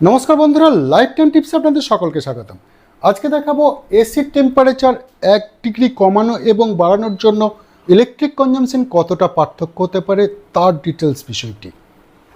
নমস্কার বন্ধুরা life time টিপসে আপনাদের সকলকে স্বাগতম। আজকে দেখাবো এসির টেম্পারেচার এক ডিগ্রি কমানো এবং বাড়ানোর জন্য ইলেকট্রিক কনজামশন কতটা পার্থক্য হতে পারে তার ডিটেলস বিষয়টি।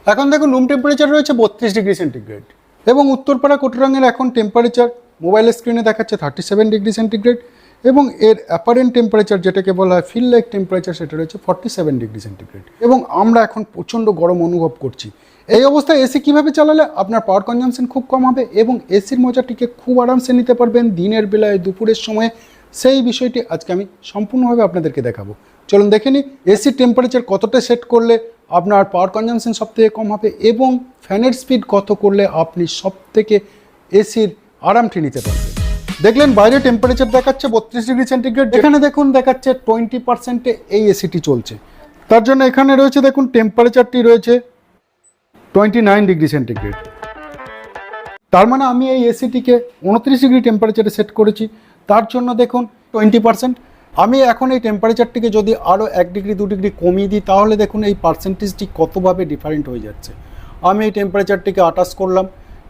এখন দেখুন রুম টেম্পারেচার রয়েছে বত্রিশ ডিগ্রি সেন্টিগ্রেড এবং উত্তরপাড়া কোটরাঙের এখন টেম্পারেচার মোবাইলের স্ক্রিনে দেখাচ্ছে থার্টি সেভেন ডিগ্রি সেন্টিগ্রেড এবং এর অ্যাপারেন্ট টেম্পারেচার যেটাকে বলা হয় ফিল লাইক টেম্পারেচার সেটা রয়েছে ফর্টি সেভেন ডিগ্রি সেন্টিগ্রেড এবং আমরা এখন প্রচণ্ড গরম অনুভব করছি। এই অবস্থায় এসি কীভাবে চালালে? আপনার পাওয়ার কনজামশন খুব কম হবে এবং এসির মজাটিকে খুব আরামসে নিতে পারবেন দিনের বেলায়, দুপুরের সময়। সেই বিষয়টি আজকে আমি সম্পূর্ণভাবে আপনাদেরকে দেখাবো। চলুন দেখে নিই এসির টেম্পারেচার কতটা সেট করলে আপনার পাওয়ার কনজামশন সব থেকে কম হবে এবং ফ্যানের স্পিড কত করলে আপনি সব থেকে এসির আরামটি নিতে পারবেন। দেখলেন বাইরে টেম্পারেচার দেখাচ্ছে বত্রিশ ডিগ্রি সেন্টিগ্রেড এখানে দেখুন দেখাচ্ছে টোয়েন্টি পার্সেন্টে এই এসিটি চলছে। তার জন্য এখানে রয়েছে দেখুন টেম্পারেচারটি রয়েছে টোয়েন্টি নাইন ডিগ্রি সেন্টিগ্রেড তার মানে আমি এই এসিটিকে উনত্রিশ ডিগ্রি টেম্পারেচারে সেট করেছি। তার জন্য দেখুন টোয়েন্টি পার্সেন্ট আমি এখন এই টেম্পারেচারটিকে যদি আরও এক ডিগ্রি দু ডিগ্রি কমিয়ে দিই তাহলে দেখুন এই পার্সেন্টেজটি কতভাবে ডিফারেন্ট হয়ে যাচ্ছে। আমি এই টেম্পারেচারটিকে আটাশ করলাম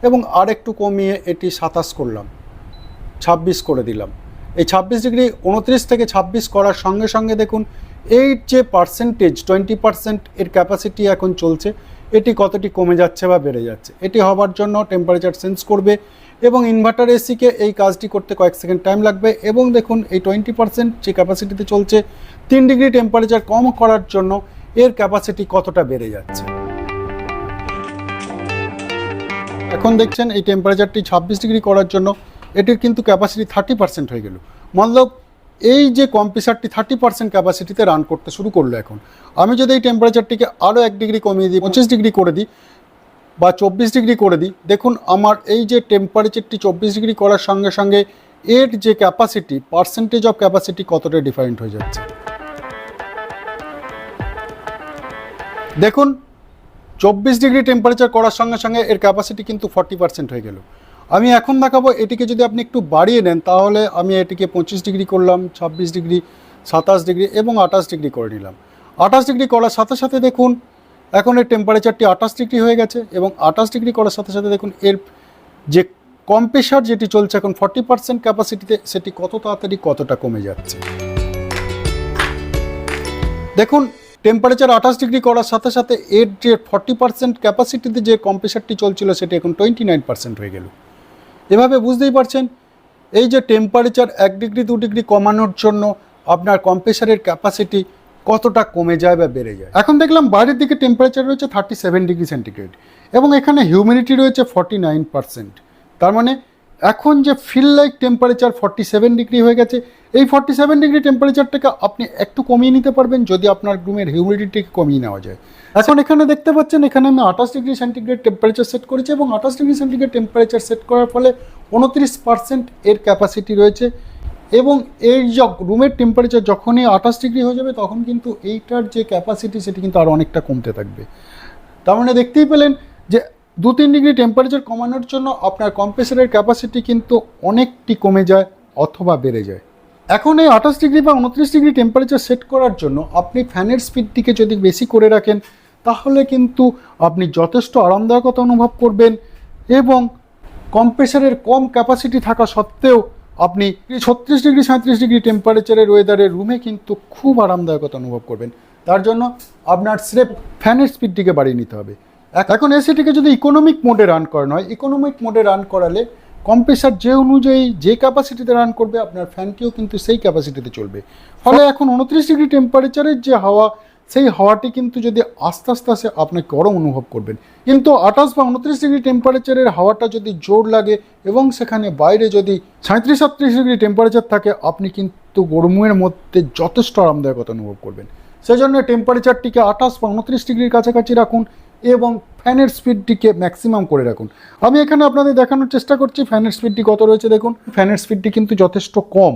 এবং আর একটু কমিয়ে এটি সাতাশ করলাম। ছাব্বিশ করে দিলাম। এই ছাব্বিশ ডিগ্রি উনত্রিশ থেকে ছাব্বিশ করার সঙ্গে সঙ্গে দেখুন এই যে পার্সেন্টেজ টোয়েন্টি পার্সেন্ট এর ক্যাপাসিটি এখন চলছে, এটি কতটি কমে যাচ্ছে বা বেড়ে যাচ্ছে? এটি হবার জন্য টেম্পারেচার সেন্স করবে এবং ইনভার্টার এসিকে এই কাজটি করতে কয়েক সেকেন্ড টাইম লাগবে এবং দেখুন, এই টোয়েন্টি পার্সেন্ট যে ক্যাপাসিটিতে চলছে, তিন ডিগ্রি টেম্পারেচার কম করার জন্য এর ক্যাপাসিটি কতটা বেড়ে যাচ্ছে? এখন দেখছেন, এই টেম্পারেচারটি ছাব্বিশ ডিগ্রি করার জন্য এটির কিন্তু ক্যাপাসিটি থার্টি পার্সেন্ট হয়ে গেল। মতলব এই যে কম্প্রেসারটি থার্টি পার্সেন্ট ক্যাপাসিটিতে রান করতে শুরু করল এখন, আমি যদি এই টেম্পারেচারটিকে আরও এক ডিগ্রি কমিয়ে দিই, পঁচিশ ডিগ্রি করে দিই বা চব্বিশ ডিগ্রি করে দিই, দেখুন আমার এই যে টেম্পারেচারটি চব্বিশ ডিগ্রি করার সঙ্গে সঙ্গে এর যে ক্যাপাসিটি পার্সেন্টেজ অফ ক্যাপাসিটি কতটা ডিফারেন্ট হয়ে যাচ্ছে। দেখুন, চব্বিশ ডিগ্রি টেম্পারেচার করার সঙ্গে সঙ্গে এর ক্যাপাসিটি কিন্তু ফর্টি পার্সেন্ট হয়ে গেল। আমি এখন দেখাবো এটিকে যদি আপনি একটু বাড়িয়ে নেন, তাহলে আমি এটিকে পঁচিশ ডিগ্রি করলাম, ছাব্বিশ ডিগ্রি, সাতাশ ডিগ্রি এবং আঠাশ ডিগ্রি করে নিলাম। আঠাশ ডিগ্রি করার সাথে সাথে দেখুন, এখন এর টেম্পারেচারটি আঠাশ ডিগ্রি হয়ে গেছে এবং আঠাশ ডিগ্রি করার সাথে সাথে দেখুন, এর যে কম্প্রেসার যেটি চলছে এখন ফর্টি পার্সেন্ট ক্যাপাসিটিতে সেটি কত তাড়াতাড়ি কতটা কমে যাচ্ছে। দেখুন টেম্পারেচার আঠাশ ডিগ্রি করার সাথে সাথে এর যে ফর্টি পার্সেন্ট ক্যাপাসিটিতে যে কম্প্রেসারটি চলছিল, সেটি এখন টোয়েন্টি নাইন পার্সেন্ট হয়ে গেল। এভাবে বুঝতেই পারছেন? এই যে টেম্পারেচার এক ডিগ্রি দু ডিগ্রি কমানোর জন্য আপনার কম্প্রেসারের ক্যাপাসিটি কতটা কমে যায় বা বেড়ে যায়? এখন দেখলাম বাইরের দিকে টেম্পারেচার রয়েছে থার্টি সেভেন ডিগ্রি সেন্টিগ্রেড এবং এখানে হিউমিডিটি রয়েছে ফর্টি নাইন তার মানে এখন যে feel like temperature forty seven degree হয়ে গেছে, এই ফর্টি সেভেন ডিগ্রি টেম্পারেচারটাকে আপনি একটু কমিয়ে নিতে পারবেন যদি আপনার রুমের হিউমিডিটিকে কমিয়ে নেওয়া যায়। এখন এখানে দেখতে পাচ্ছেন, এখানে আমি আঠাশ ডিগ্রি সেন্টিগ্রেড টেম্পারেচার সেট করেছি এবং আঠাশ ডিগ্রি সেন্টিগ্রেড টেম্পারেচার সেট করার ফলে উনত্রিশ পার্সেন্ট এর ক্যাপাসিটি রয়েছে এবং এই রুমের টেম্পারেচার যখনই আঠাশ ডিগ্রি হয়ে যাবে, তখন কিন্তু এইটার যে ক্যাপাসিটি সেটি কিন্তু আরও অনেকটা কমতে থাকবে। তার মানে দেখতেই পেলেন যে দু তিন ডিগ্রি টেম্পারেচার কমানোর জন্য আপনার কম্প্রেসারের ক্যাপাসিটি কিন্তু অনেকটি কমে যায় অথবা বেড়ে যায়। এখন এই আঠাশ ডিগ্রি বা উনত্রিশ ডিগ্রি টেম্পারেচার সেট করার জন্য আপনি ফ্যানের স্পিডটিকে যদি বেশি করে রাখেন, তাহলে কিন্তু আপনি যথেষ্ট আরামদায়কতা অনুভব করবেন এবং কম্প্রেসারের কম ক্যাপাসিটি থাকা সত্ত্বেও আপনি ছত্রিশ ডিগ্রি, সাঁত্রিশ ডিগ্রি টেম্পারেচারের ওয়েদারের রুমে কিন্তু খুব আরামদায়কতা অনুভব করবেন। তার জন্য আপনার স্রেফ ফ্যানের স্পিডটিকে বাড়িয়ে নিতে হবে। এখন এসিটিকে যদি ইকোনমিক মোডে রান করানো হয় ইকোনমিক মোডে রান করালে কম্প্রেসার যে অনুযায়ী যে ক্যাপাসিটিতে রান করবে, আপনার ফ্যানটিও কিন্তু সেই ক্যাপাসিটিতে চলবে। ফলে এখন উনত্রিশ ডিগ্রি টেম্পারেচারের যে হাওয়া, সেই হাওয়াটি কিন্তু যদি আস্তে আস্তে আস্তে আপনি গরম অনুভব করবেন। কিন্তু আঠাশ বা উনত্রিশ ডিগ্রি টেম্পারেচারের হাওয়াটা যদি জোর লাগে এবং সেখানে বাইরে যদি সাঁত্রিশ সাতত্রিশ ডিগ্রি টেম্পারেচার থাকে, আপনি কিন্তু গরমের মধ্যে যথেষ্ট আরামদায়কতা অনুভব করবেন। সেজন্য টেম্পারেচারটিকে আঠাশ বা উনত্রিশ ডিগ্রির কাছাকাছি রাখুন। এবং ফ্যানের স্পিডটিকে ম্যাক্সিমাম করে রাখুন। আমি এখানে আপনাদের দেখানোর চেষ্টা করছি, ফ্যানের স্পিডটি কত রয়েছে দেখুন। ফ্যানের স্পিডটি কিন্তু যথেষ্ট কম।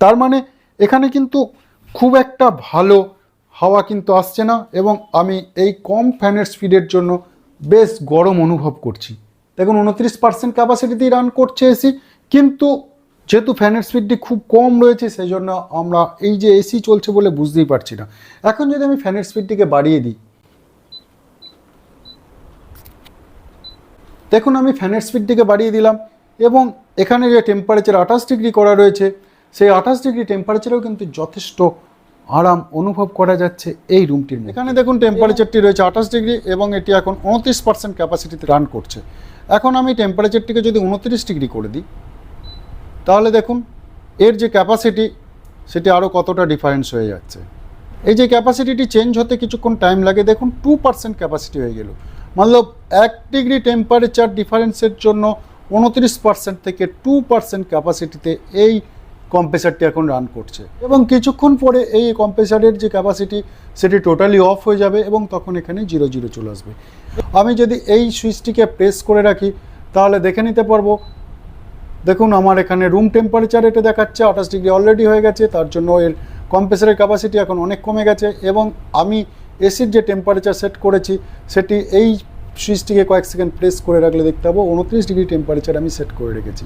তার মানে এখানে কিন্তু খুব একটা ভালো হাওয়া কিন্তু আসছে না এবং আমি এই কম ফ্যানের স্পিডের জন্য বেশ গরম অনুভব করছি। দেখুন, উনত্রিশ পার্সেন্ট ক্যাপাসিটিতেই রান করছে এসি, কিন্তু যেহেতু ফ্যানের স্পিডটি খুব কম রয়েছে, সেই জন্য আমরা এই যে এসি চলছে বলে বুঝতেই পারছি না। এখন যদি আমি ফ্যানের স্পিডটিকে বাড়িয়ে দিই দেখুন আমি ফ্যানের স্পিডটিকে বাড়িয়ে দিলাম এবং এখানে যে টেম্পারেচার আঠাশ ডিগ্রি করা রয়েছে, সেই আঠাশ ডিগ্রি টেম্পারেচারেও কিন্তু যথেষ্ট আরাম অনুভব করা যাচ্ছে এই রুমটির। এখানে দেখুন টেম্পারেচারটি রয়েছে আঠাশ ডিগ্রি এবং এটি এখন উনত্রিশ পার্সেন্ট ক্যাপাসিটিতে রান করছে। এখন আমি টেম্পারেচারটিকে যদি উনত্রিশ ডিগ্রি করে দিই, তাহলে দেখুন এর যে ক্যাপাসিটি সেটি আরও কতটা ডিফারেন্স হয়ে যাচ্ছে। এই যে ক্যাপাসিটিটি চেঞ্জ হতে কিছুক্ষণ টাইম লাগে, দেখুন টু পার্সেন্ট ক্যাপাসিটি হয়ে গেল। মতলব এক ডিগ্রি টেম্পারেচার ডিফারেন্সের জন্য উনত্রিশ পার্সেন্ট থেকে টু পার্সেন্ট ক্যাপাসিটিতে এই কম্প্রেসারটি এখন রান করছে এবং কিছুক্ষণ পরে এই কম্প্রেসারের যে ক্যাপাসিটি সেটি টোটালি অফ হয়ে যাবে এবং তখন এখানে জিরো জিরো চলে আসবে আমি যদি এই সুইচটিকে প্রেস করে রাখি তাহলে দেখে নিতে পারব দেখুন আমার এখানে রুম টেম্পারেচার এটা দেখাচ্ছে আঠাশ ডিগ্রি অলরেডি হয়ে গেছে, তার জন্য এর কম্প্রেসারের ক্যাপাসিটি এখন অনেক কমে গেছে, এবং আমি এসির যে টেম্পারেচার সেট করেছি, সেটি এই সুইচটিকে কয়েক সেকেন্ড প্রেস করে রাখলে দেখতে পাবো, উনত্রিশ ডিগ্রি টেম্পারেচার আমি সেট করে রেখেছি।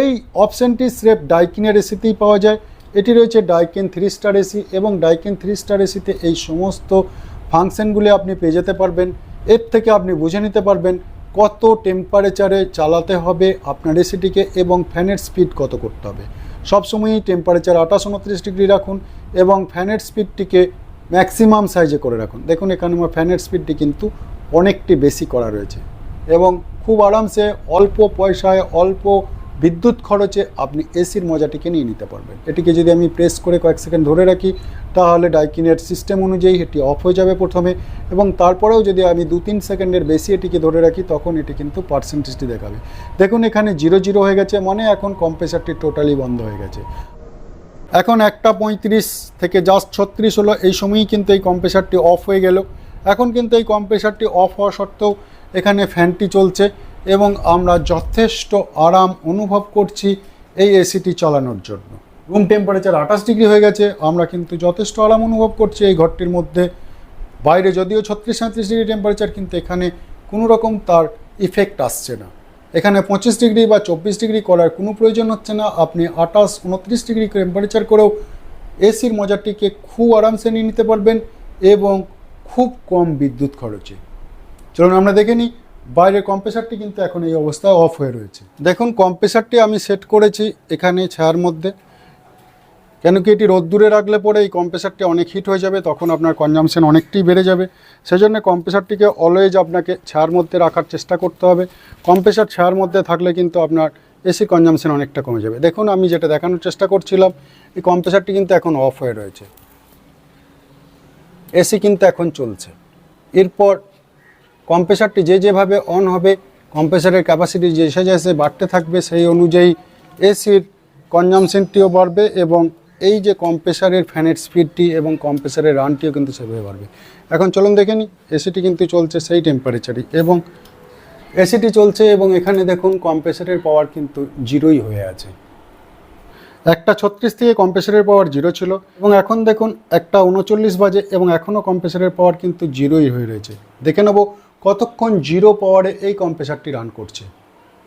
এই অপশানটি স্রেফ ডাইকিনের এসিতেই পাওয়া যায়। এটি রয়েছে ডাইকেন থ্রি স্টার এসি এবং ডাইকেন থ্রি স্টার এসিতে এই সমস্ত ফাংশনগুলি আপনি পেয়ে যেতে পারবেন। এর থেকে আপনি বুঝে নিতে পারবেন কত টেম্পারেচারে চালাতে হবে আপনার এসিটিকে এবং ফ্যানের স্পিড কত করতে হবে। সবসময়ই টেম্পারেচার আঠাশ উনত্রিশ ডিগ্রি রাখুন এবং ফ্যানের স্পিডটিকে ম্যাক্সিমাম সাইজে করে রাখুন। দেখুন, এখানে আমার ফ্যানের স্পিডটি কিন্তু অনেকটি বেশি করা রয়েছে। এবং খুব আরামসে অল্প পয়সায়, অল্প বিদ্যুৎ খরচে আপনি এসির মজাটিকে নিয়ে নিতে পারবেন। এটিকে যদি আমি প্রেস করে কয়েক সেকেন্ড ধরে রাখি, তাহলে ডাইকিনের সিস্টেম অনুযায়ী এটি অফ হয়ে যাবে প্রথমে। এবং তারপরেও যদি আমি দু তিন সেকেন্ডের বেশি এটিকে ধরে রাখি, তখন এটি কিন্তু পার্সেন্টেজটি দেখাবে। দেখুন, এখানে জিরো জিরো হয়ে গেছে মানে এখন কম্প্রেসারটি টোটালি বন্ধ হয়ে গেছে। এখন একটা পঁয়ত্রিশ থেকে জাস্ট ছত্রিশ হলো, এই সময়ই কিন্তু এই কম্প্রেসারটি অফ হয়ে গেল। এখন কিন্তু এই কম্প্রেসারটি অফ হওয়া সত্ত্বেও এখানে ফ্যানটি চলছে এবং আমরা যথেষ্ট আরাম অনুভব করছি এই এসিটি চালানোর জন্য। রুম টেম্পারেচার আঠাশ ডিগ্রি হয়ে গেছে, আমরা কিন্তু যথেষ্ট আরাম অনুভব করছি এই ঘরটির মধ্যে। বাইরে যদিও ছত্রিশ সাঁত্রিশ ডিগ্রি টেম্পারেচার কিন্তু এখানে কোনো রকম তার ইফেক্ট আসছে না। এখানে পঁচিশ ডিগ্রি বা চব্বিশ ডিগ্রি করার কোনো প্রয়োজন হচ্ছে না। আপনি আঠাশ, উনত্রিশ ডিগ্রি টেম্পারেচার করেও এসির মজাটিকে খুব আরামসে নিয়ে নিতে পারবেন এবং খুব কম বিদ্যুৎ খরচে। চলুন আমরা দেখে নিই, বাইরের কম্প্রেসারটি কিন্তু এখন এই অবস্থায় অফ হয়ে রয়েছে। দেখুন কম্প্রেসারটি আমি সেট করেছি এখানে ছায়ার মধ্যে। কেন কি এটি রোদ্দুরে রাখলে পরে এই কম্প্রেসারটি অনেক হিট হয়ে যাবে, তখন আপনার কনজামশন অনেকটাই বেড়ে যাবে। সেজন্য কম্প্রেসারটিকে অলওয়েজ আপনাকে ছায়ার মধ্যে রাখার চেষ্টা করতে হবে। কম্প্রেসার ছায়ার মধ্যে থাকলে কিন্তু আপনার এসি কনজামশন অনেকটা কমে যাবে। দেখুন, আমি যেটা দেখানোর চেষ্টা করছিলাম, এই কম্প্রেসারটি কিন্তু এখন অফ হয়ে রয়েছে। এসি কিন্তু এখন চলছে। এরপর কম্প্রেসারটি যে যেভাবে অন হবে কম্প্রেসারের ক্যাপাসিটি যেসে যেসে বাড়তে থাকবে, সেই অনুযায়ী এসির কনজামশনটিও বাড়বে এবং এই যে কম্প্রেসারের ফ্যানের স্পিডটি এবং কম্প্রেসারের রানটিও কিন্তু সেভাবে বাড়বে। এখন চলুন দেখে নিই এসিটি কিন্তু চলছে সেই টেম্পারেচারই এবং এসিটি চলছে এবং এখানে দেখুন কম্প্রেসারের পাওয়ার কিন্তু জিরোই হয়ে আছে। একটা ছত্রিশ থেকে কম্প্রেসারের পাওয়ার জিরো ছিল এবং এখন দেখুন একটা উনচল্লিশ বাজে এবং এখনও কম্প্রেসারের পাওয়ার কিন্তু জিরোই হয়ে রয়েছে। দেখে নেব কতক্ষণ জিরো পাওয়ারে এই কম্প্রেসারটি রান করছে।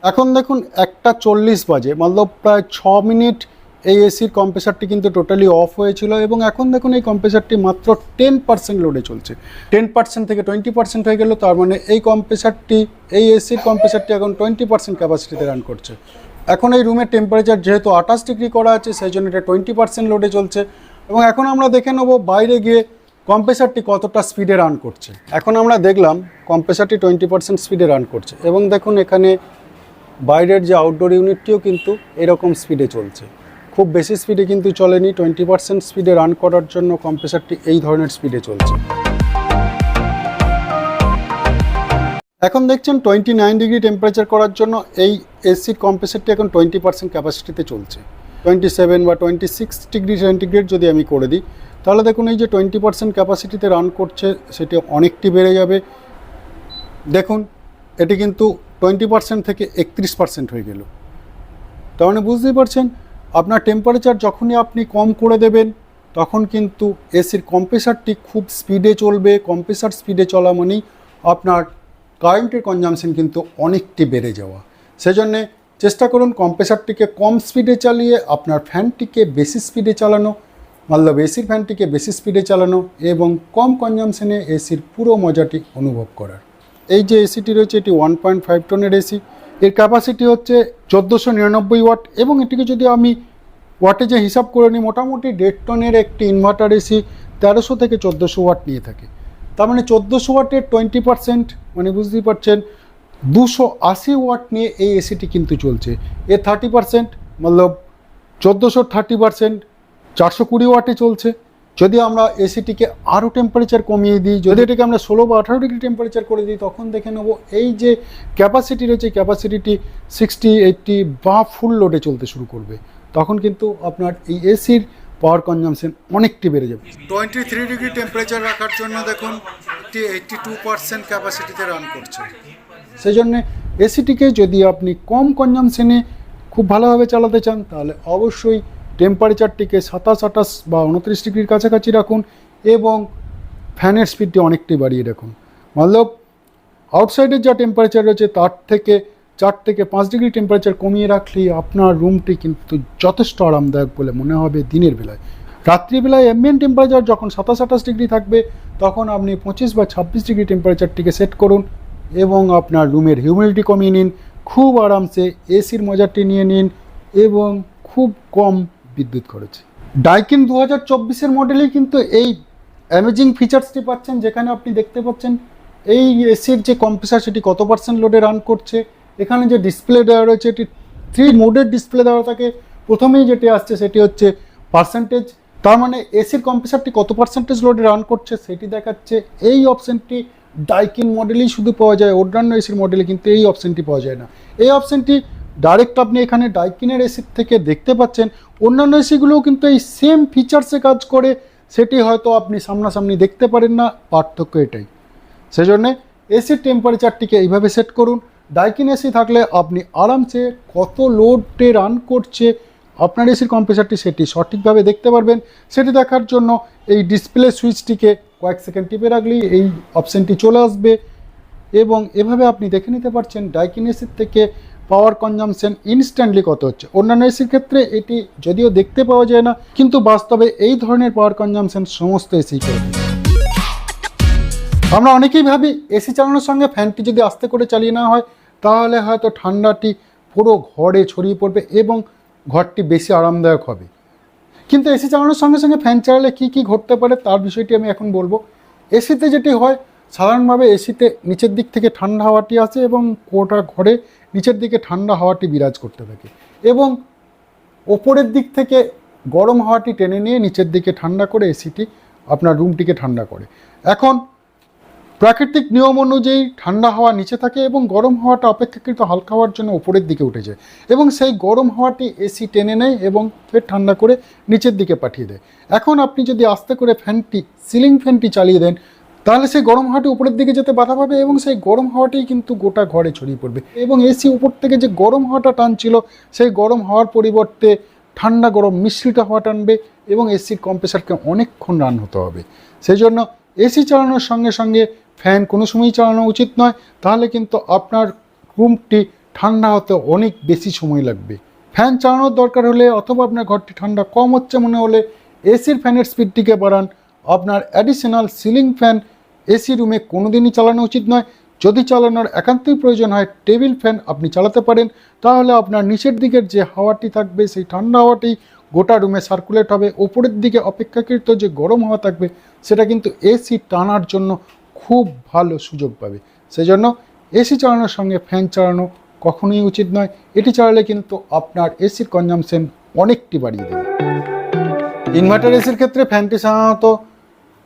এখন দেখুন একটা চল্লিশ বাজে মতলব প্রায় ছ মিনিট এই এসির কম্প্রেসারটি কিন্তু টোটালি অফ হয়েছিল এবং এখন দেখুন এই কম্প্রেসারটি মাত্র টেন পার্সেন্ট লোডে চলছে। টেন পার্সেন্ট থেকে টোয়েন্টি পার্সেন্ট হয়ে গেল, তার মানে এই কম্প্রেসারটি এই এসির কম্প্রেসারটি এখন টোয়েন্টি পার্সেন্ট ক্যাপাসিটিতে রান করছে। এখন এই রুমের টেম্পারেচার যেহেতু আঠাশ ডিগ্রি করা আছে সেই জন্য এটা টোয়েন্টি পার্সেন্ট লোডে চলছে। এবং এখন আমরা দেখে নেব বাইরে গিয়ে কম্প্রেসারটি কতটা স্পিডে রান করছে। এখন আমরা দেখলাম কম্প্রেসারটি টোয়েন্টি পার্সেন্ট স্পিডে রান করছে। এবং দেখুন এখানে বাইরের যে আউটডোর ইউনিটটিও কিন্তু এরকম স্পিডে চলছে। খুব বেশি স্পিডে কিন্তু চলেনি। টোয়েন্টি পার্সেন্ট স্পিডে রান করার জন্য কম্প্রেসারটি এই ধরনের স্পিডে চলছে। এখন দেখছেন টোয়েন্টি নাইন ডিগ্রি টেম্পারেচার করার জন্য এই এসির কম্প্রেসারটি এখন টোয়েন্টি পার্সেন্ট ক্যাপাসিটিতে চলছে। টোয়েন্টি সেভেন বা টোয়েন্টি সিক্স ডিগ্রি সেন্টিগ্রেড যদি আমি করে দিই, তাহলে দেখুন এই যে টোয়েন্টি পার্সেন্ট ক্যাপাসিটিতে রান করছে, সেটি অনেকটি বেড়ে যাবে। দেখুন, এটি কিন্তু টোয়েন্টি পার্সেন্ট থেকে একত্রিশ পার্সেন্ট হয়ে গেল। তার মানে বুঝতেই পারছেন আপনার টেম্পারেচার যখনই আপনি কম করে দেবেন, তখন কিন্তু এসির কম্প্রেসারটি খুব স্পিডে চলবে। কম্প্রেসার স্পিডে চলা মানেই আপনার কারেন্টের কনজামশন কিন্তু অনেকটি বেড়ে যাওয়া। সেজন্যে চেষ্টা করুন কম্প্রেসারটিকে কম স্পিডে চালিয়ে আপনার ফ্যানটিকে বেশি স্পিডে চালানো মতলব এসির ফ্যানটিকে বেশি স্পিডে চালানো এবং কম কনজামশনে এসির পুরো মজাটি অনুভব করার। এই যে এসিটি রয়েছে, এটি ওয়ান পয়েন্ট ফাইভ টনের এসি এর ক্যাপাসিটি হচ্ছে চোদ্দোশো নিরানব্বই ওয়াট এবং এটিকে যদি আমি ওয়াটে যে হিসাব করে নিই, মোটামুটি দেড় টনের একটি ইনভার্টার এসি তেরোশো থেকে চোদ্দোশো ওয়াট নিয়ে থাকে। তার মানে চোদ্দোশো ওয়াটের টোয়েন্টি পার্সেন্ট মানে বুঝতেই পারছেন, দুশো আশি ওয়াট নিয়ে এই এসিটি কিন্তু চলছে। এর থার্টি পার্সেন্ট মতলব চোদ্দোশো থার্টি পার্সেন্ট চারশো কুড়ি ওয়াটে চলছে। যদি আমরা এসিটিকে আরও টেম্পারেচার কমিয়ে দিই যদি এটাকে আমরা ষোলো বা আঠারো ডিগ্রি টেম্পারেচার করে দিই তখন দেখে নেব এই যে ক্যাপাসিটি রয়েছে ক্যাপাসিটিটি সিক্সটি এইটটি বা ফুল লোডে চলতে শুরু করবে তখন কিন্তু আপনার এই এসির পাওয়ার কনজামশন অনেকটি বেড়ে যাবে। টোয়েন্টি থ্রি ডিগ্রি টেম্পারেচার রাখার জন্য দেখুন এটি এইটটি টু পার্সেন্ট ক্যাপাসিটিতে রান করছে সেই জন্যে এসিটিকে যদি আপনি কম কনজামশনে খুব ভালোভাবে চালাতে চান তাহলে অবশ্যই টেম্পারেচারটিকে সাতাশ আঠাশ বা উনত্রিশ ডিগ্রির কাছাকাছি রাখুন এবং ফ্যানের স্পিডটি অনেকটাই বাড়িয়ে রাখুন। মতলব আউটসাইডের যা টেম্পারেচার রয়েছে, তার থেকে চার থেকে পাঁচ ডিগ্রি টেম্পারেচার কমিয়ে রাখলেই আপনার রুমটি কিন্তু যথেষ্ট আরামদায়ক বলে মনে হবে দিনের বেলায়। রাত্রিবেলায় অ্যাম্বিয়েন্ট টেম্পারেচার যখন সাতাশ আঠাশ ডিগ্রি থাকবে, তখন আপনি পঁচিশ বা ছাব্বিশ ডিগ্রি টেম্পারেচারটিকে সেট করুন এবং আপনার রুমের হিউমিডিটি কমিয়ে নিন, খুব আরামসে এসির মজারটি নিয়ে নিন এবং খুব কম বিদ্যুৎ খরচ। ডাইকিন দু হাজার চব্বিশের মডেলেই কিন্তু এই অ্যামেজিং ফিচার্সটি পাচ্ছেন, যেখানে আপনি দেখতে পাচ্ছেন এই এসির যে কম্প্রেসার সেটি কত পার্সেন্ট লোডে রান করছে। এখানে যে ডিসপ্লে দেওয়া রয়েছে, এটি থ্রি মোডের ডিসপ্লে দেওয়া থাকে। প্রথমেই যেটি আসছে, সেটি হচ্ছে পার্সেন্টেজ তার মানে এসির কম্প্রেসারটি কত পার্সেন্টেজ লোডে রান করছে, সেটি দেখাচ্ছে। এই অপশানটি ডাইকিন মডেলেই শুধু পাওয়া যায়, অন্যান্য এসির মডেলে কিন্তু এই অপশানটি পাওয়া যায় না। এই অপশানটি ডাইরেক্ট আপনি এখানে ডাইকিনের এসির থেকে দেখতে পাচ্ছেন। অন্যান্য এসিগুলোও কিন্তু এই সেম ফিচার্সে কাজ করে, সেটি হয়তো আপনি সামনাসামনি দেখতে পারেন না, পার্থক্য এটাই। সেজন্য এসির টেম্পারেচারটিকে এইভাবে সেট করুন। ডাইকিন এসি থাকলে আপনি আরামসে কত লোডে রান করছে, আপনার এসির কম্প্রেসারটি সেটি সঠিকভাবে দেখতে পারবেন। সেটি দেখার জন্য এই ডিসপ্লে সুইচটিকে কয়েক সেকেন্ড টিপে রাখলেই এই অপশানটি চলে আসবে। এবং এভাবে আপনি দেখে নিতে পারছেন ডাইকিন এসির থেকে পাওয়ার কনজামশন ইনস্ট্যান্টলি কত হচ্ছে? অন্যান্য এসির ক্ষেত্রে এটি যদিও দেখতে পাওয়া যায় না, কিন্তু বাস্তবে এই ধরনের পাওয়ার কনজামশন সমস্ত এসি করে আমরা অনেকেই ভাবি, এসি চালানোর সঙ্গে ফ্যানটি যদি আস্তে করে চালিয়ে নেওয়া হয়, তাহলে হয়তো ঠান্ডাটি পুরো ঘরে ছড়িয়ে পড়বে এবং ঘরটি বেশি আরামদায়ক হবে। কিন্তু এসি চালানোর সঙ্গে সঙ্গে ফ্যান চালালে কী কী ঘটতে পারে তার বিষয়টি আমি এখন বলব। এসিতে যেটি হয় সাধারণভাবে এসিতে নিচের দিক থেকে ঠান্ডা হাওয়াটি আসে এবং কোটা ঘরে নিচের দিকে ঠান্ডা হাওয়াটি বিরাজ করতে থাকে। এবং ওপরের দিক থেকে গরম হাওয়াটি টেনে নিয়ে নিচের দিকে ঠান্ডা করে এসিটি আপনার রুমটিকে ঠান্ডা করে। এখন প্রাকৃতিক নিয়ম অনুযায়ী ঠান্ডা হাওয়া নিচে থাকে এবং গরম হাওয়াটা অপেক্ষাকৃত হালকা হওয়ার জন্য উপরের দিকে উঠে যায় এবং সেই গরম হাওয়াটি এসি টেনে নেয় এবং ফের ঠান্ডা করে নিচের দিকে পাঠিয়ে দেয়। এখন আপনি যদি আস্তে করে ফ্যানটি, সিলিং ফ্যানটি চালিয়ে দেন তাহলে সেই গরম হাওয়াটি উপরের দিকে যেতে বাধা পাবে এবং সেই গরম হাওয়াটাই কিন্তু গোটা ঘরে ছড়িয়ে পড়বে। এবং এসি উপর থেকে যে গরম হাওয়াটা টানছিল, সেই গরম হাওয়ার পরিবর্তে ঠান্ডা গরম মিশ্রিত হাওয়া টানবে এবং এসির কম্প্রেসারকে অনেকক্ষণ রান হতে হবে। সেই জন্য এসি চালানোর সঙ্গে সঙ্গে ফ্যান কোনো সময়ই চালানো উচিত নয়। তাহলে কিন্তু আপনার রুমটি ঠান্ডা হতে অনেক বেশি সময় লাগবে। ফ্যান চালানোর দরকার হলে অথবা আপনার ঘরটি ঠান্ডা কম হচ্ছে মনে হলে এসির ফ্যানের স্পিডটিকে বাড়ান। আপনার অ্যাডিশনাল সিলিং ফ্যান এসি রুমে কোনোদিনই চালানো উচিত নয়। যদি চালানোর একান্তই প্রয়োজন হয় টেবিল ফ্যান আপনি চালাতে পারেন। তাহলে আপনার নিচের দিকের যে হাওয়াটি থাকবে, সেই ঠান্ডা হাওয়াটি গোটা রুমে সার্কুলেট হবে। ওপরের দিকে অপেক্ষাকৃত যে গরম হাওয়া থাকবে, সেটা কিন্তু এসি টানার জন্য খুব ভালো সুযোগ পাবে। সেজন্য এসি চালানোর সঙ্গে ফ্যান চালানো কখনোই উচিত নয়। এটি চালালে কিন্তু আপনার এসির কনজামশন অনেকটি বাড়িয়ে দেবে। ইনভার্টার এসির ক্ষেত্রে ফ্যানটি সাধারণত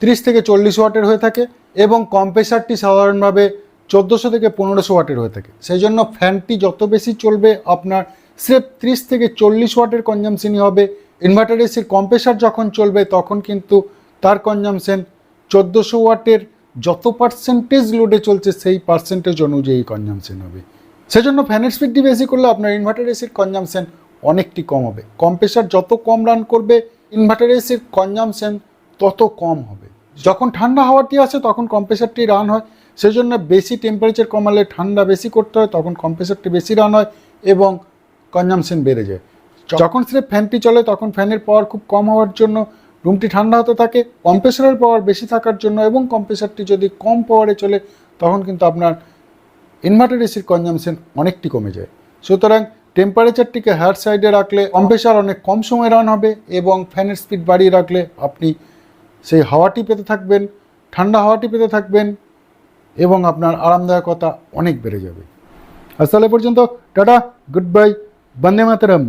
তিরিশ থেকে চল্লিশ ওয়াটের হয়ে থাকে এবং কম্প্রেসারটি সাধারণভাবে চোদ্দোশো থেকে পনেরোশো ওয়াটের হয়ে থাকে। সেই জন্য ফ্যানটি যত বেশি চলবে, আপনার স্রেফ ত্রিশ থেকে চল্লিশ ওয়াটের কনজামশনই হবে। ইনভার্টার এসির কম্প্রেসার যখন চলবে, তখন কিন্তু তার কনজামশন চোদ্দোশো ওয়াটের যত পার্সেন্টেজ লোডে চলছে, সেই পার্সেন্টেজ অনুযায়ী কনজামশন হবে। সেজন্য ফ্যানের স্পিডটি বেশি করলে আপনার ইনভার্টার এসির কনজামশন অনেকটি কম হবে। কম্প্রেসার যত কম রান করবে ইনভার্টার এসির কনজামশন তত কম হবে। যখন ঠান্ডা হাওয়াটি আসে তখন কম্প্রেসারটি রান হয়। সেজন্য বেশি টেম্পারেচার কমালে ঠান্ডা বেশি করতে হয় তখন কম্প্রেসারটি বেশি রান হয় এবং কনজামশন বেড়ে যায়। যখন স্রেফ ফ্যানটি চলে তখন ফ্যানের পাওয়ার খুব কম হওয়ার জন্য রুমটি ঠান্ডা হতে থাকে কম্প্রেসারের পাওয়ার বেশি থাকার জন্য এবং কম্প্রেসারটি যদি কম পাওয়ারে চলে তখন কিন্তু আপনার ইনভার্টার এসির কনজামশন অনেকটি কমে যায়। সুতরাং টেম্পারেচারটিকে হায়ার সাইডে রাখলে কম্প্রেসার অনেক কম সময় রান হবে এবং ফ্যানের স্পিড বাড়িয়ে রাখলে আপনি সেই হাওয়াটি পেতে থাকবেন, ঠান্ডা হাওয়াটি পেতে থাকবেন এবং আপনার আরামদায়কতা অনেক বেড়ে যাবে। আজ তাহলে পর্যন্ত, tata, good bye, Vande Mataram.